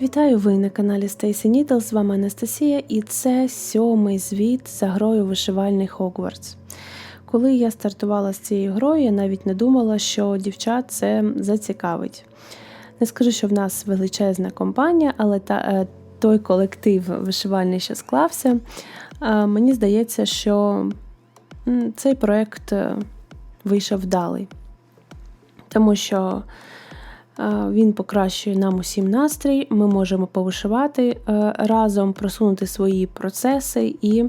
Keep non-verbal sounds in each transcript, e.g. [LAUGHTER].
Вітаю ви на каналі Stacy Needles, з вами Анастасія, і це сьомий звіт за грою вишивальний Хогвартс. Коли я стартувала з цією грою, я навіть не думала, що дівчат це зацікавить. Не скажу, що в нас величезна компанія, але та, е, той колектив вишивальний, що склався, мені здається, що цей проєкт е, вийшов вдалий. Тому що він покращує нам усім настрій, ми можемо повишивати е, разом, просунути свої процеси, і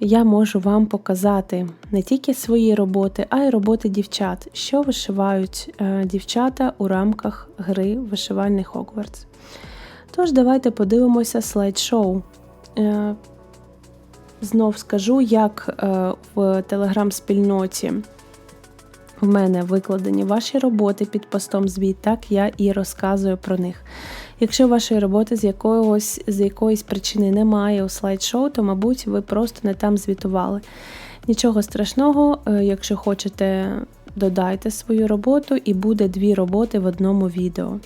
я можу вам показати не тільки свої роботи, а й роботи дівчат, що вишивають е, дівчата у рамках гри вишивальний Хогвартс. Тож, давайте подивимося слайд-шоу. Е, Знов скажу, як е, в телеграм-спільноті в мене викладені ваші роботи під постом звіт, так я і розказую про них. Якщо вашої роботи з якогось, з якоїсь причини немає у слайд-шоу, то, мабуть, ви просто не там звітували. Нічого страшного, е, якщо хочете, додайте свою роботу, і буде дві роботи в одному відео.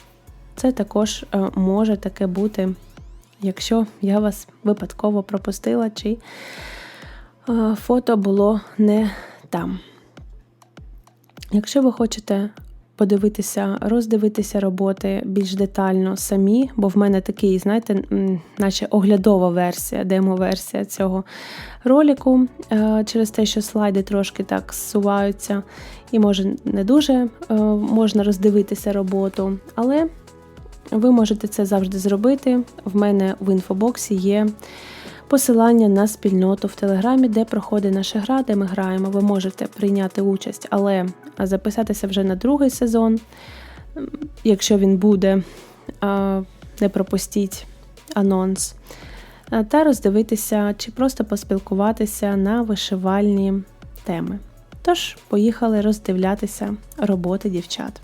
Це також е, може таке бути, якщо я вас випадково пропустила, чи е, фото було не там. Якщо ви хочете подивитися, роздивитися роботи більш детально самі, бо в мене такий, знаєте, наче оглядова версія, демо-версія цього ролику, е, через те, що слайди трошки так зсуваються, і може не дуже е, можна роздивитися роботу, але ви можете це завжди зробити. В мене в інфобоксі є посилання на спільноту в Телеграмі, де проходить наша гра, де ми граємо. Ви можете прийняти участь, але записатися вже на другий сезон, якщо він буде, не пропустіть анонс. Та роздивитися чи просто поспілкуватися на вишивальні теми. Тож, поїхали роздивлятися роботи дівчат.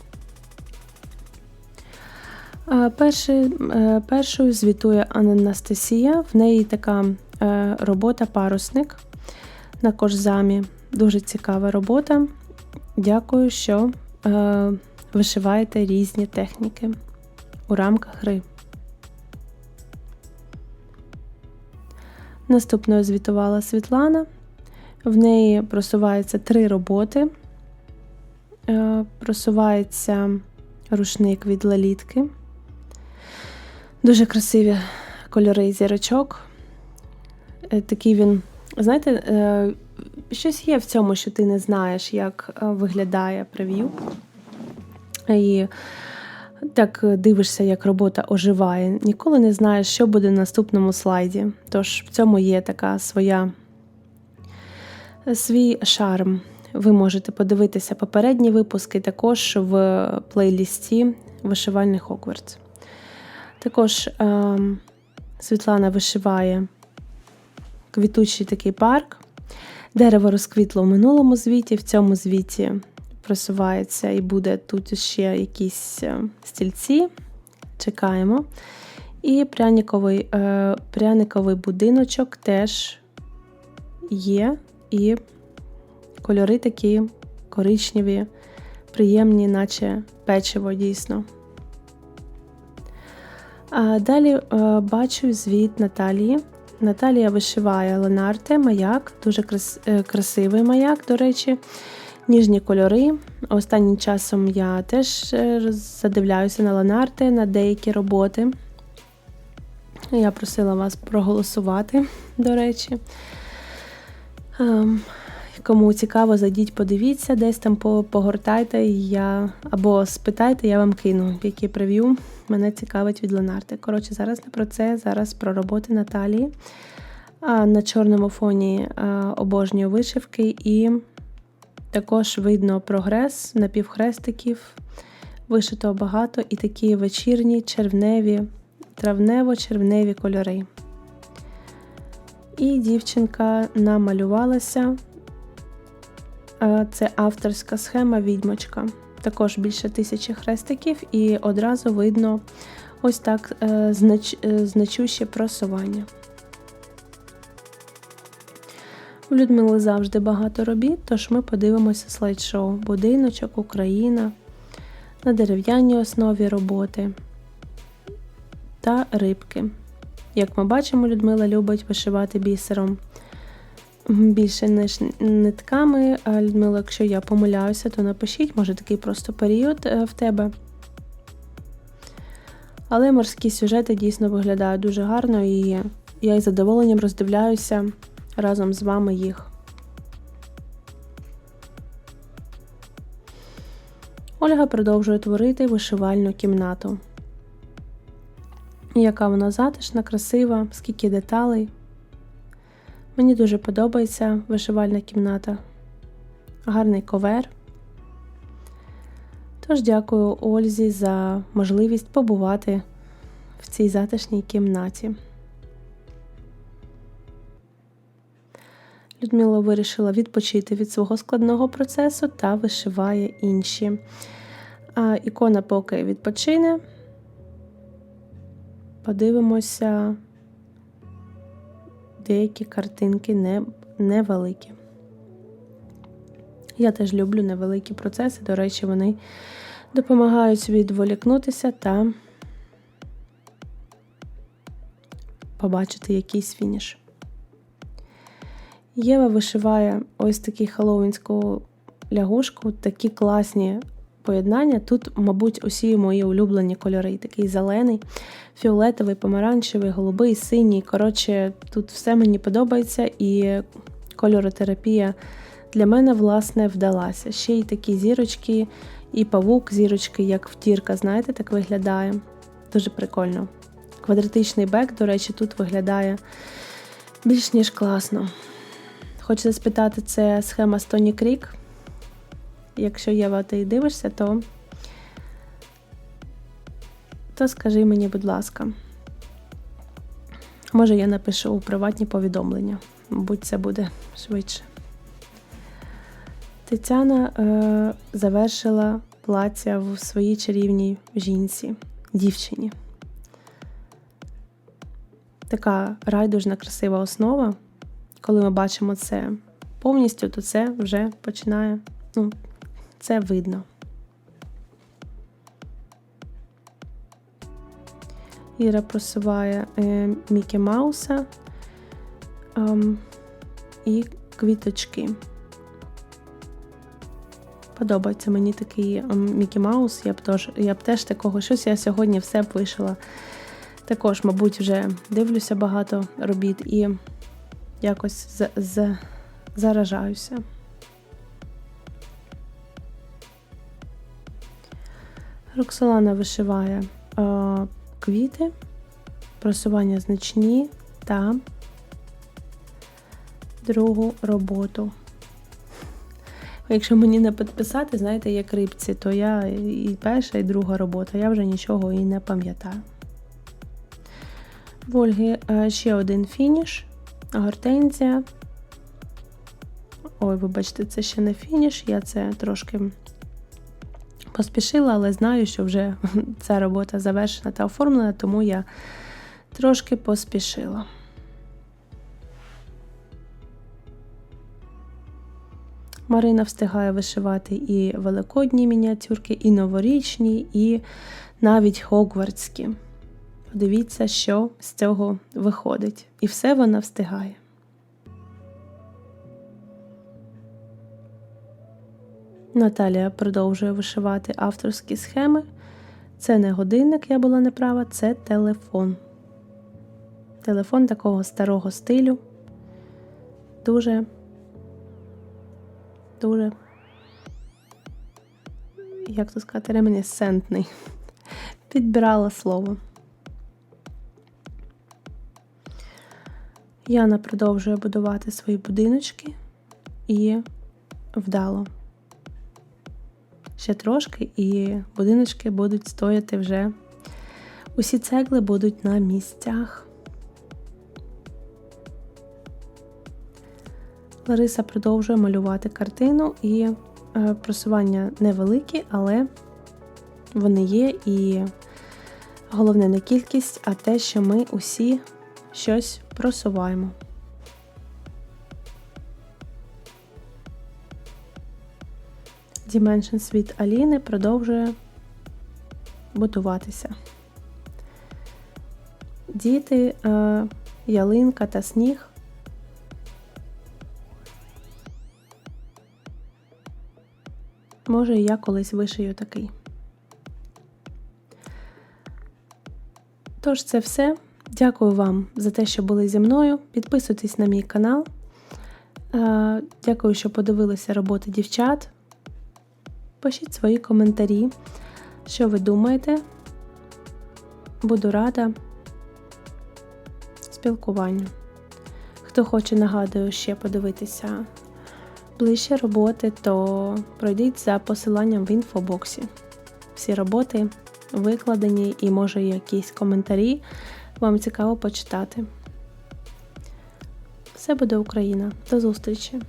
Е, перший, е, першою звітує Анастасія. В неї така е, робота парусник на кожзамі. Дуже цікава робота. Дякую, що вишиваєте різні техніки у рамках гри. Наступною звітувала Світлана. В неї просувається три роботи. Просувається рушник від лалітки. Дуже красиві кольори зірочок. Е, Такий він, знаєте, е, щось є в цьому, що ти не знаєш, як е, виглядає прев'ю. І так дивишся, як робота оживає. Ніколи не знаєш, що буде на наступному слайді. Тож в цьому є така своя свій шарм. Ви можете подивитися попередні випуски також в плейлісті Вишивальний Хогвартс. Також е, Світлана вишиває квітучий такий парк. Дерево розквітло в минулому звіті, в цьому звіті просувається і буде тут ще якісь е, стільці. Чекаємо. І пряниковий, е, пряниковий будиночок теж є, і кольори такі коричневі, приємні, наче печиво дійсно. Далі е, бачу звіт Наталії. Наталія вишиває Ленарте, маяк, дуже е, красивий маяк, до речі, ніжні кольори. Останнім часом я теж е, задивляюся на Ленарте, на деякі роботи. Я просила вас проголосувати, до речі. Кому цікаво, зайдіть, подивіться, десь там погортайте я, або спитайте, я вам кину, які прев'ю мене цікавить від Ленарти. Коротше, зараз не про це, зараз про роботи Наталії. На чорному фоні обожнюю вишивки, і також видно прогрес напівхрестиків. Вишито багато і такі вечірні, червневі, травнево-червневі кольори. І дівчинка намалювалася. Це авторська схема відьмочка. Також більше тисячі хрестиків, і одразу видно ось так е, знач, е, значуще просування. У Людмили завжди багато робіт, тож ми подивимося слайд-шоу Будиночок, Україна на дерев'яній основі роботи. та рибки. Як ми бачимо, Людмила любить вишивати бісером більше ніж нитками. Людмила, якщо я помиляюся, то напишіть, може такий просто період е, в тебе. Але морські сюжети дійсно виглядають дуже гарно, і я із задоволенням роздивляюся разом з вами їх. Ольга продовжує творити вишивальну кімнату. Яка вона затишна, красива, скільки деталей. Мені дуже подобається вишивальна кімната, гарний ковер. Тож дякую Ользі за можливість побувати в цій затишній кімнаті. Людмила вирішила відпочити від свого складного процесу та вишиває інші. А ікона поки відпочине. Подивимося, деякі картинки не, невеликі. Я теж люблю невеликі процеси, до речі, вони допомагають відволікнутися та побачити якийсь фініш. Єва вишиває ось таку хеллоуінську лягушку, такі класні поєднання. Тут, мабуть, усі мої улюблені кольори. Такий зелений, фіолетовий, помаранчевий, голубий, синій. Коротше, тут все мені подобається, і кольоротерапія для мене, власне, вдалася. Ще й такі зірочки, і павук, зірочки, як втірка, знаєте, так виглядає. Дуже прикольно. Квадратичний бек, до речі, тут виглядає більш ніж класно. Хочеться спитати, це схема Стоні Крік. Якщо Єва, ти дивишся, то то скажи мені, будь ласка. Може, я напишу у приватні повідомлення, мабуть, це буде швидше. Тетяна е, завершила плаття в своїй чарівній жінці, дівчині. Така райдужна, красива основа. Коли ми бачимо це повністю, то це вже починає, ну, це видно. Іра просуває е, Мікі Мауса е, і квіточки. Подобається мені такий ем, Мікі Маус, я б теж, я б теж такого щось я сьогодні все б вишила. Також, мабуть, вже дивлюся багато робіт і якось з, з, заражаюся. Роксолана вишиває е, квіти, просування значні та другу роботу. Якщо мені не підписати, знаєте, як рибці, то я і перша, і друга робота, я вже нічого і не пам'ятаю. В Ольги е, ще один фініш, гортензія. Ой, вибачте, це ще не фініш, я це трошки поспішила, але знаю, що вже [LAUGHS] ця робота завершена та оформлена, тому я трошки поспішила. Марина встигає вишивати і великодні мініатюрки, і новорічні, і навіть хогвартські. Подивіться, що з цього виходить. І все вона встигає. Наталія продовжує вишивати авторські схеми. Це не годинник, я була неправа, це телефон. Телефон такого старого стилю. Дуже, дуже, як то сказати, ремінесцентний. Підбирала слово. Яна продовжує будувати свої будиночки і вдало ще трошки, і будиночки будуть стояти вже. Усі цегли будуть на місцях. Лариса продовжує малювати картину, і е, просування невеликі, але вони є. І головне не кількість, а те, що ми усі щось просуваємо. Dimensions від Аліни продовжує будуватися. діти, е, ялинка та сніг. Може, і я колись вишию такий. Тож, це все. Дякую вам за те, що були зі мною. Підписуйтесь на мій канал. Е, Дякую, що подивилися роботи дівчат. Пишіть свої коментарі, що ви думаєте. Буду рада спілкуванню. Хто хоче, нагадую, ще подивитися ближче роботи, то пройдіть за посиланням в інфобоксі. Всі роботи викладені і, може, якісь коментарі вам цікаво почитати. Все буде Україна. До зустрічі!